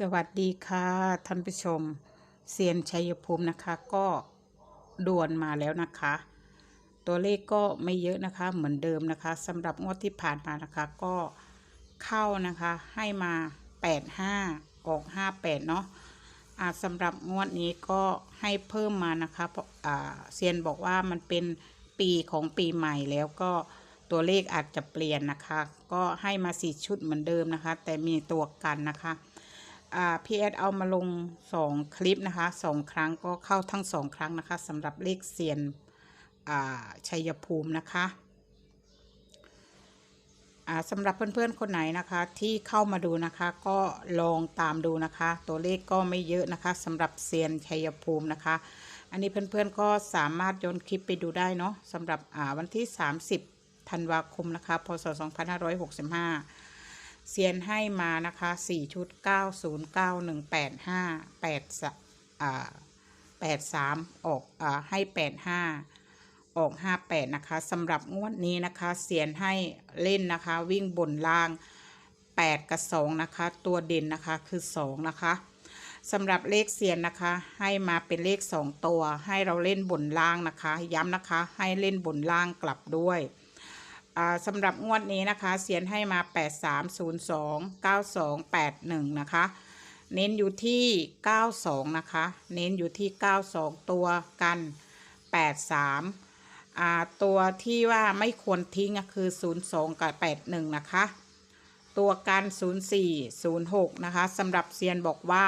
สวัสดีค่ะท่านผู้ชมเซียนชัยภูมินะคะ ก็ด่วนมาแล้วนะคะ ตัวเลขก็ไม่เยอะนะคะเหมือนเดิมนะคะสำหรับงวดที่ผ่านมานะคะก็เข้านะคะให้มา 85 ออก 58 เนาะอ่าสำหรับงวดนี้ก็ให้เพิ่มมานะคะเพราะอ่าเซียนบอกว่ามันเป็นปีของปีใหม่แล้วก็ตัวเลขอาจจะเปลี่ยนนะคะ ก็ให้มาสี่ชุดเหมือนเดิมนะคะ แต่มีตัวกันนะคะ พีเอสเอามาลงสองคลิปนะคะสองครั้งก็เข้าทั้งสองครั้งนะคะสำหรับเลขเซียนชัยภูมินะคะสำหรับเพื่อนๆคนไหนนะคะที่เข้ามาดูนะคะก็ลองตามดูนะคะ ตัวเลขก็ไม่เยอะนะคะสำหรับเซียนชัยภูมินะคะ อันนี้เพื่อนๆก็สามารถย้อนคลิปไปดูได้เนาะสำหรับวันที่ 30ธันวาคมนะคะพศ2565 เซียนให้มานะคะ4ชุด9 0 9 1 8 5 8สะอ่า83ออกอ่าให้85ออก58นะคะสำหรับงวดนี้นะคะเซียนให้เล่นนะคะ วิ่งบนล่าง 8 กับ 2 นะคะ ตัวเด่นนะคะคือ 2 นะคะสำหรับเลขเซียนนะคะ ให้มาเป็นเลข 2 ตัว ให้เราเล่นบนล่างนะคะ ย้ำนะคะ ให้เล่นบนล่างกลับด้วย สำหรับงวดนี้นะคะเซียนให้มา 8302 9281 นะคะ เน้นอยู่ที่ 92 นะคะ เน้นอยู่ที่ 92 ตัวกัน 83อ่าตัวที่ว่าไม่ควรทิ้งก็คือ 02 กับ 81 นะคะ ตัวกัน 04 06 นะคะสำหรับเซียนบอกว่า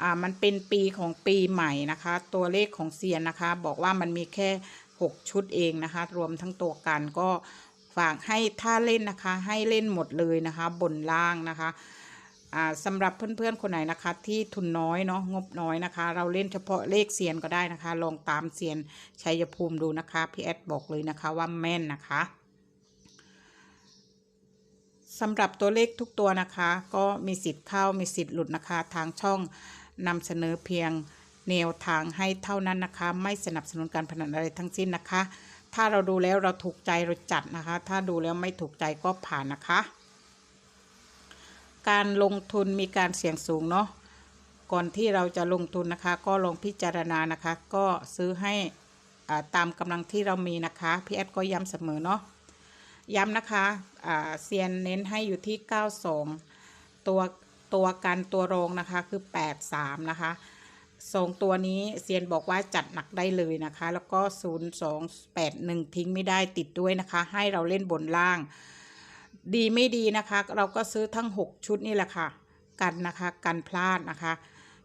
อ่ามันเป็นปีของปีใหม่นะคะ ตัวเลขของเซียนนะคะ บอกว่ามันมีแค่ 6 ชุดเองนะคะ รวมทั้งตัวกันก็ ฝากให้ถ้าเล่นนะคะ ให้เล่นหมดเลยนะคะ บนล่างนะคะสำหรับเพื่อนๆคนไหนนะคะ ที่ทุนน้อยเนาะงบน้อยนะคะ เราเล่นเฉพาะเลขเซียนก็ได้นะคะ ลองตามเซียนชัยภูมิดูนะคะพี่แอดบอกเลยนะคะว่าแม่นนะคะสำหรับตัวเลขทุกตัวนะคะ ก็มีสิทธิ์เข้ามีสิทธิ์หลุดนะคะ ทางช่องนำเสนอเพียงแนวทางให้เท่านั้นนะคะ ไม่สนับสนุนการพนันอะไรทั้งสิ้นนะคะ ถ้าเราดูแล้วเราถูกใจเราจัดนะคะ ถ้าดูแล้วไม่ถูกใจก็ผ่านนะคะ การลงทุนมีการเสี่ยงสูงเนาะก่อนที่เราจะลงทุนนะคะ ก็ลองพิจารณานะคะ ก็ซื้อให้อ่าตามกำลังที่เรามีนะคะพี่แอดก็ย้ำเสมอเนาะย้ำนะคะอ่าเซียนเน้นให้อยู่ที่ 92 ตัวตัวกันตัวรองนะคะคือ 83 นะคะ สองตัวนี้เซียนบอกว่าจัดหนักได้เลยนะคะ แล้วก็ 0281 ทิ้งไม่ได้ติดด้วยนะคะ ให้เราเล่นบนล่าง ดีไม่ดีนะคะ เราก็ซื้อทั้ง 6 ชุดนี่แหละค่ะ กันนะคะกันพลาดนะคะ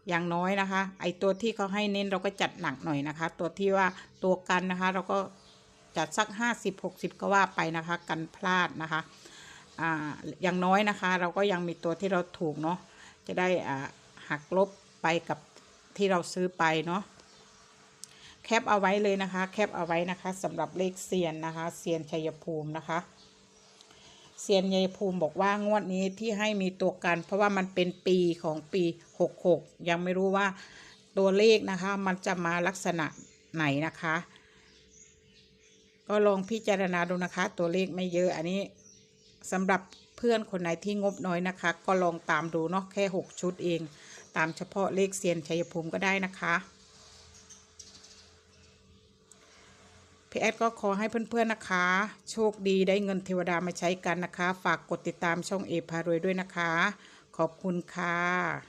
อย่างน้อยนะคะ ไอตัวที่เขาให้เน้นเราก็จัดหนักหน่อยนะคะ ตัวที่ว่าตัวกันนะคะ เราก็จัดสัก 50 60 ก็ว่าไปนะคะ กันพลาดนะคะอ่าอย่างน้อยนะคะ เราก็ยังมีตัวที่เราถูกเนาะจะได้อ่าหักลบไปกับ ที่เราซื้อไปเนาะแคปเอาไว้เลยนะคะ แคปเอาไว้นะคะสำหรับเลขเซียนนะคะเซียนชัยภูมินะคะเซียนชัยภูมิบอกว่างวดนี้ที่ให้มีตัวกัน เพราะว่ามันเป็นปีของปี66ยังไม่รู้ว่าตัวเลขนะคะ มันจะมาลักษณะไหนนะคะ ก็ลองพิจารณาดูนะคะ ตัวเลขไม่เยอะอันนี้สำหรับเพื่อนคนไหนที่งบน้อยนะคะ ก็ลองตามดูเนาะแค่ 6 ชุดเอง ตามเฉพาะเลขเซียนชัยภูมิก็ได้นะคะพี่แอดก็ขอให้เพื่อนๆนะคะ โชคดีได้เงินเทวดามาใช้กันนะคะ ฝากกดติดตามช่องเอพารวยด้วยนะคะ ขอบคุณค่ะ